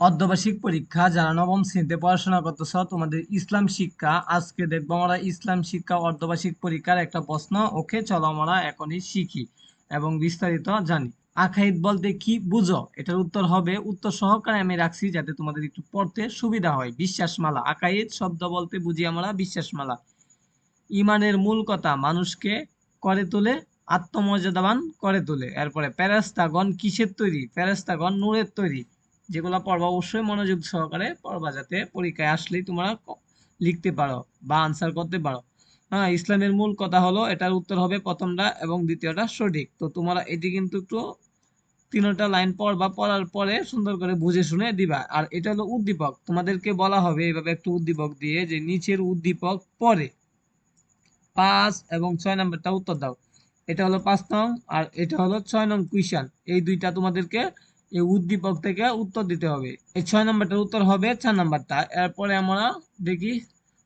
অর্ধবার্ষিক পরীক্ষা, যারা নবম শ্রেণীতে পড়াশোনা করতেছ তোমাদের ইসলাম শিক্ষা। আজকে দেখব আমরা ইসলাম শিক্ষা অর্ধবার্ষিক পরীক্ষার একটা প্রশ্ন। ওকে, চলো আমরা এখনই শিখি এবং বিস্তারিত জানি। আখাইদ বলতে কি বুঝো? এটার উত্তর হবে, উত্তর সহকারে আমি রাখছি যাতে তোমাদের একটু পড়তে সুবিধা হয়। বিশ্বাসমালা। আকাইদ শব্দ বলতে বুঝি আমরা বিশ্বাসমালা। ইমানের মূল কথা, মানুষকে করে তোলে, আত্মমর্যাদাবান করে তোলে। এরপরে, প্যারাস্তাগণ কিসের তৈরি? প্যারাস্তাগণ নূরের তৈরি। যেগুলো পড়বা অবশ্যই মনোযোগ সহকারে পড়বা যাতে পরীক্ষায় আসলেই তোমরা লিখতে পারো বা আনসার করতে পারো। হ্যাঁ ইসলামের মূল কথা হলো এটার উত্তর হবে প্রথমটা এবং দ্বিতীয়টা সঠিক। তো তোমরা এটি কিন্তু একটু তিনটা লাইন পড়বা, পড়ার পরে সুন্দর করে বুঝে শুনে দিবা। আর এটা হলো উদ্দীপক। তোমাদেরকে বলা হবে এইভাবে একটু উদ্দীপক দিয়ে যে নিচের উদ্দীপক পরে পাঁচ এবং ছয় নাম্বারটা উত্তর দাও। এটা হলো পাঁচ নং আর এটা হলো ছয় নং কুইশন এই দুইটা তোমাদেরকে এই উদ্দীপক থেকে উত্তর দিতে হবে। এই ছয় নাম্বারটার উত্তর হবে চার নাম্বারটা। এরপরে আমরা দেখি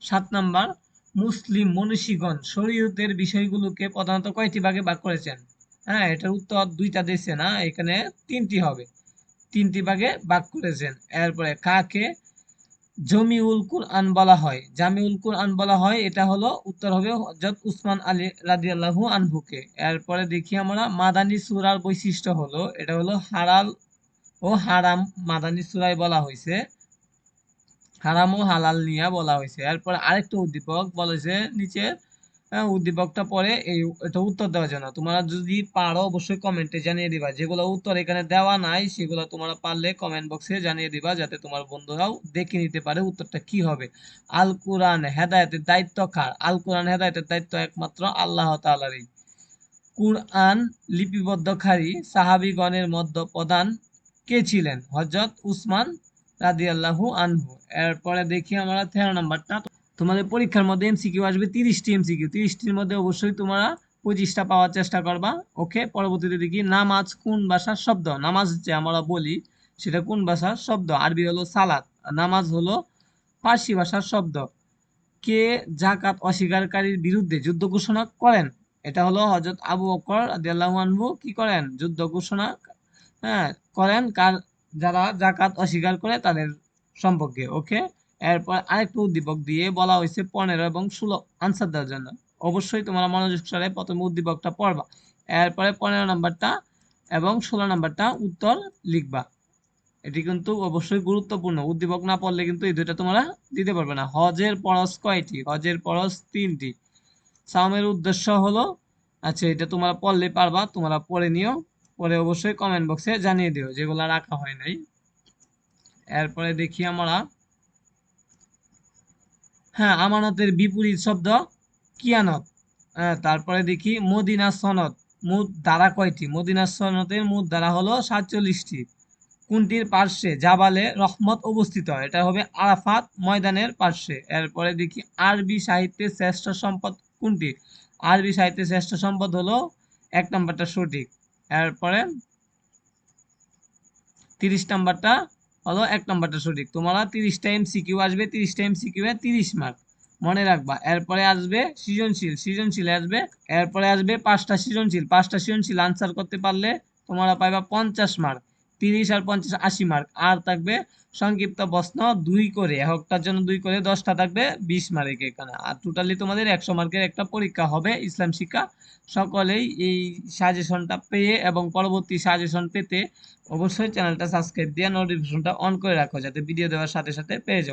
সাত নাম্বার, মুসলিম মনীষীগণ শরীয়তের বিষয়গুলোকে প্রধানত কয়টি ভাগে ভাগ করেছেন? হ্যাঁ এটার উত্তর দুইটা দিয়েছে না, এখানে তিনটি হবে। তিনটি ভাগে ভাগ করেছেন। এরপরে কাকে? জমিউল কুরআন বলা হয়। জামি জামিউল কুরআন বলা হয়, এটা হলো উত্তর হবে হযরত উসমান আলী রাদিয়াল্লাহু আনহুকে। এরপরে দেখি আমরা মাদানী সূরার বৈশিষ্ট্য হলো, এটা হলো হালাল ও হারাম মাদানী সূরায় বলা হয়েছে হারাম ও হালাল নিয়ে বলা হয়েছে এরপর আরেকটা উদ্দীপক বলেছে নিচে উদ্দীপকটা পরে এই এটা উত্তর দেওয়ার জন্য। তোমরা যদি পারো, অবশ্যই কমেন্টে জানিয়ে দিবা। যেগুলো উত্তর এখানে দেওয়া নাই, সেগুলো তোমরা পারলে কমেন্ট বক্সে জানিয়ে দিবা, যাতে তোমার বন্ধুরাও দেখে নিতে পারে উত্তরটা কি হবে। আল কোরআন হেদায়েতের দায়িত্ব কার? আল কোরআন হেদায়েতের দায়িত্ব একমাত্র আল্লাহ তাআলারই। কুরআন লিপিবদ্ধকারী সাহাবীগণের মধ্য প্রধান কে ছিলেন? হযরত উসমান রাদিয়াল্লাহু আনহু। এরপরে দেখি আমরা তেরো নাম্বারটা। তোমাদের পরীক্ষার মধ্যে এমসিকিউ আসবে, তিরিশটি এমসিকিউ তিরিশটির মধ্যে অবশ্যই তোমরা পঁচিশটা পাওয়ার চেষ্টা করবা। ওকে, পরবর্তীতে দেখি নামাজ কোন ভাষার শব্দ? নামাজ যে আমরা বলি, সেটা কোন ভাষার শব্দ? আরবি হলো সালাত নামাজ হলো পার্সি ভাষার শব্দ। কে জাকাত অস্বীকারীর বিরুদ্ধে যুদ্ধ ঘোষণা করেন? এটা হলো হযরত আবু বকর রাদিয়াল্লাহু আনহু কি করেন? যুদ্ধ ঘোষণা হ্যাঁ করেন, কার যারা জাকাত অস্বীকার করে তাদের সম্পর্কে, ওকে? এরপর আরেকটা উদ্দীপক দিয়ে বলা হয়েছে পনেরো এবং ষোলো আনসার দেওয়ার জন্য। অবশ্যই তোমরা মনোযোগ সহকারে প্রথমে উদ্দীপকটা পড়বা। এরপরে পনেরো নাম্বারটা এবং ষোলো নাম্বারটা উত্তর লিখবা। এটি কিন্তু অবশ্যই গুরুত্বপূর্ণ। উদ্দীপক না পড়লে কিন্তু এই দুইটা তোমরা দিতে পারবে না। হজের পরশ কয়টি? হজের পরশ তিনটি। সামের উদ্দেশ্য হলো আচ্ছা এটা তোমরা পড়লে পারবা, তোমরা পড়ে নিও। পরে অবশ্যই কমেন্ট বক্সে জানিয়ে দিও যেগুলো রাখা হয় নাই। এরপরে দেখি আমরা হ্যাঁ আমানতের বিপরীত শব্দ কিয়ানত হ্যাঁ, তারপরে দেখি মদিনা সনদ মোট ধারা কয়টি? মদিনা সনদের মোট ধারা হলো সাতচল্লিশটি। কোনটির পার্শ্বে? জাবালে রহমত অবস্থিত। এটা হবে আরাফাত ময়দানের পার্শ্বে। এরপরে দেখি আরবি সাহিত্যের শ্রেষ্ঠ সম্পদ কোনটি? আরবি সাহিত্যের শ্রেষ্ঠ সম্পদ হলো এক নম্বরটা সঠিক। এরপরে তিরিশ নাম্বারটা হলো এক নাম্বারটা সঠিক। তোমরা তিরিশটা এম সিকিউ আসবে, তিরিশটা এমসিকিউ এ তিরিশ মার্ক মনে রাখবা, এরপরে আসবে সৃজনশীল সৃজনশীল আসবে, এরপরে আসবে পাঁচটা সৃজনশীল। পাঁচটা সৃজনশীল আনসার করতে পারলে তোমরা পাইবা পঞ্চাশ মার্ক তিরিশ আর পঞ্চাশ আশি মার্ক আর থাকবে সংক্ষিপ্ত প্রশ্ন দুই করে। একটার জন্য দুই করে, দশটা থাকবে বিশ মার্ক এখানে। আর টোটালি তোমাদের একশো মার্কের একটা পরীক্ষা হবে ইসলাম শিক্ষা। সকলেই এই সাজেশনটা পেয়ে এবং পরবর্তী সাজেশন পেতে অবশ্যই চ্যানেলটা সাবস্ক্রাইব দিয়ে নোটিফিকেশনটা অন করে রাখো, যাতে ভিডিও দেওয়ার সাথে সাথে পেয়ে যাও।